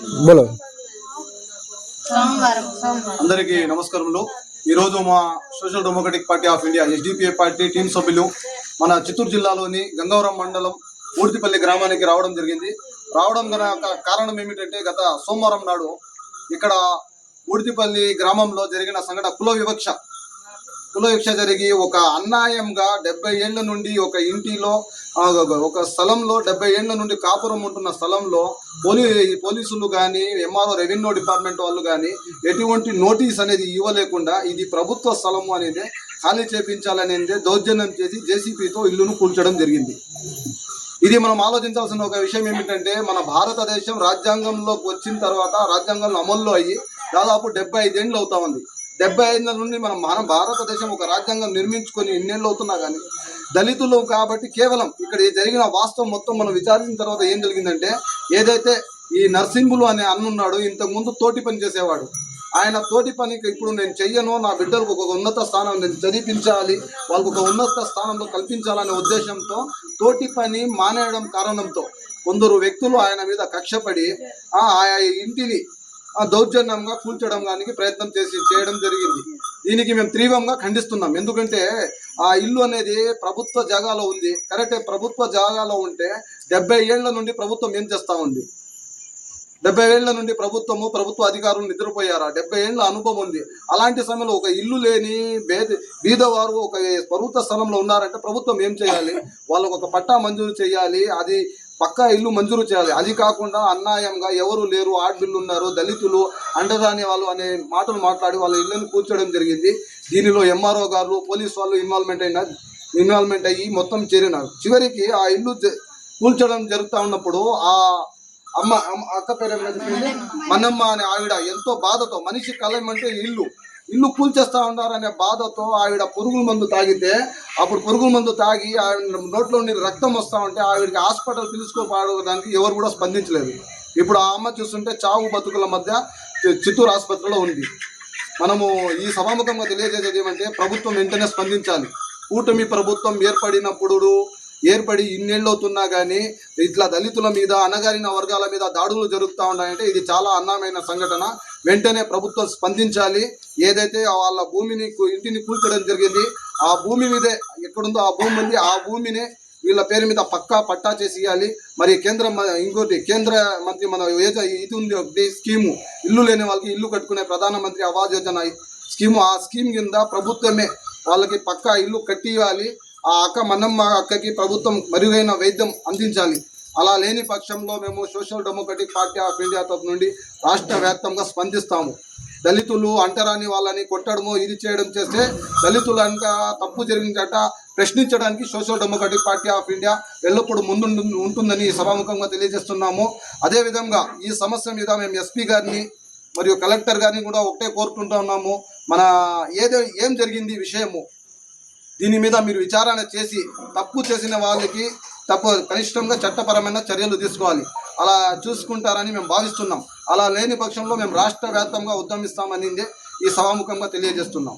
బోలో సోమవారం సోమవారం. అందరికీ నమస్కారములు. ఈరోజు మా social democratic party of India SDPI party team సభ్యులు మన చిత్తూరు జిల్లాలోని గంగవరం మండలం ఊర్తిపల్లి గ్రామానికి రావడం జరిగింది. రావడం గల కా- కారణం ఏమిటంటే గత సోమవారం నాడు ఇక్కడ ఊర్తిపల్లి గ్రామంలో జరిగిన సంఘటన కుల వివక్ష కులవిక్ష జరిగి ఒక అన్యాయంగా డెబ్బై ఏళ్ళ నుండి ఒక ఇంటిలో ఒక స్థలంలో డెబ్బై ఏళ్ళ నుండి కాపురం ఉంటున్న స్థలంలో పోలీ పోలీసులు కానీ ఎంఆర్ఓ రెవెన్యూ డిపార్ట్మెంట్ వాళ్ళు కానీ ఎటువంటి నోటీస్ అనేది ఇవ్వలేకుండా ఇది ప్రభుత్వ స్థలము అనేది ఖాళీ చేపించాలనేది దౌర్జన్యం చేసి జేసీపీతో ఇల్లును కూల్చడం జరిగింది. ఇది మనం ఆలోచించాల్సిన ఒక విషయం ఏమిటంటే మన భారతదేశం రాజ్యాంగంలోకి వచ్చిన తర్వాత రాజ్యాంగంలో అమల్లో అయ్యి దాదాపు డెబ్బై ఐదేండ్లు అవుతా ఉంది. డెబ్బై ఐదు నుండి మనం మన భారతదేశం ఒక రాజ్యాంగం నిర్మించుకొని ఎన్నేళ్ళు అవుతున్నా కానీ దళితులు కాబట్టి కేవలం ఇక్కడ జరిగిన వాస్తవం మొత్తం మనం విచారించిన తర్వాత ఏం జరిగిందంటే ఏదైతే ఈ నర్సింహులు అనే అన్నున్నాడు ఇంతకుముందు తోటి పని చేసేవాడు. ఆయన తోటి పనికి ఇప్పుడు నేను చెయ్యను నా బిడ్డలకు ఒక ఉన్నత స్థానం నేను చదివించాలి వాళ్ళకు ఒక ఉన్నత స్థానంలో కల్పించాలనే ఉద్దేశంతో తోటి పని మానేయడం కారణంతో కొందరు వ్యక్తులు ఆయన మీద కక్షపడి ఆయా ఇంటిని దౌర్జన్యంగా కూల్చడం కానీ ప్రయత్నం చేసి చేయడం జరిగింది. దీనికి మేము తీవ్రంగా ఖండిస్తున్నాం. ఎందుకంటే ఆ ఇల్లు అనేది ప్రభుత్వ జాగాలో ఉంది. కరెక్టే ప్రభుత్వ జాగాలో ఉంటే డెబ్బై ఏళ్ళ నుండి ప్రభుత్వం ఏం చేస్తా ఉంది? డెబ్బై ఏళ్ళ నుండి ప్రభుత్వము ప్రభుత్వ అధికారులు నిద్రపోయారా? డెబ్బై ఏళ్ళ అనుభవం ఉంది. అలాంటి సమయంలో ఒక ఇల్లు లేని బేద బీదవారు ఒక ప్రభుత్వ స్థలంలో ఉన్నారంటే ప్రభుత్వం ఏం చేయాలి? వాళ్ళకు ఒక పట్టా మంజూరు చేయాలి. అది పక్కా ఇల్లు మంజూరు చేయాలి. అది కాకుండా అన్యాయంగా ఎవరు లేరు ఆడపిల్లలు ఉన్నారు దళితులు అండదాని వాళ్ళు అనే మాటలు మాట్లాడి వాళ్ళ ఇల్లును కూర్చోవడం జరిగింది. దీనిలో ఎంఆర్ఓ గారు పోలీస్ వాళ్ళు ఇన్వాల్వ్మెంట్ అయిన ఇన్వాల్వ్మెంట్ అయ్యి మొత్తం చేరినారు. చివరికి ఆ ఇల్లు కూల్చడం జరుగుతూ ఉన్నప్పుడు ఆ అమ్మ అమ్మ- అక్క పేరు? మన్నమ్మ అనే ఆవిడ ఎంతో బాధతో మనిషి కలం అంటే ఇల్లు ఇల్లు కూల్చేస్తా ఉన్నారనే బాధతో ఆవిడ పురుగుల మందు తాగితే అప్పుడు పురుగుల మందు తాగి ఆవిడ నోట్లో నుండి రక్తం వస్తా ఉంటే ఆవిడకి హాస్పిటల్ పిలుచుకోవడానికి ఎవరు కూడా స్పందించలేదు. ఇప్పుడు ఆ అమ్మ చూస్తుంటే చావు బతుకుల మధ్య చిత్తూరు ఆసుపత్రిలో ఉంది. మనము ఈ సభాముఖంగా తెలియజేసేది ఏమంటే ప్రభుత్వం వెంటనే స్పందించాలి. కూటమి ప్రభుత్వం ఏర్పడినప్పుడు ఏర్పడి ఇన్నేళ్ళు అవుతున్నా కానీ ఇట్లా దళితుల మీద అణగారిన వర్గాల మీద దాడులు జరుగుతూ ఉన్నాయంటే ఇది చాలా అన్నమైన సంఘటన. వెంటనే ప్రభుత్వం స్పందించాలి. ఏదైతే వాళ్ళ భూమిని ఇంటిని కూల్చడం జరిగింది ఆ భూమి మీదే ఎక్కడుందో ఆ భూమి ఉంది. ఆ భూమిని వీళ్ళ పేరు మీద పక్కా పట్టా చేసి ఇవ్వాలి మరి కేంద్ర ఇంకోటి కేంద్ర మంత్రి మన ఏదో ఇది ఉంది ఒకటి స్కీము. ఇల్లు లేని వాళ్ళకి ఇల్లు కట్టుకునే ప్రధానమంత్రి ఆవాస్ యోజన స్కీము. ఆ స్కీమ్ కింద ప్రభుత్వమే వాళ్ళకి పక్కా ఇల్లు కట్టి ఇవ్వాలి ఆ అక్క మనమ్మ అక్కకి ప్రభుత్వం మెరుగైన వైద్యం అందించాలి. అలా లేని పక్షంలో మేము social democratic party of India తరపు నుండి రాష్ట్ర వ్యాప్తంగా స్పందిస్తాము. దళితులు అంటరాని వాళ్ళని కొట్టడము ఇది చేయడం చేస్తే దళితులు అంత తప్పు జరిగిందట ప్రశ్నించడానికి social democratic party of India ఎల్లప్పుడూ ముందు ఉంటుందని సభాముఖంగా తెలియజేస్తున్నాము. అదేవిధంగా ఈ సమస్య మీద మేము ఎస్పీ గారిని మరియు కలెక్టర్ గారిని కూడా ఒకటే కోరుకుంటా ఉన్నాము. మన ఏదో ఏం జరిగింది విషయము? దీని మీద మీరు విచారణ చేసి తప్పు చేసిన వాళ్ళకి తప్పు కనిష్టంగా చట్టపరమైన చర్యలు తీసుకోవాలి. అలా చూసుకుంటారని మేము భావిస్తున్నాం. అలా లేని పక్షంలో మేము రాష్ట్ర వ్యాప్తంగా ఉద్యమిస్తామని ఈ సభాముఖంగా తెలియజేస్తున్నాం.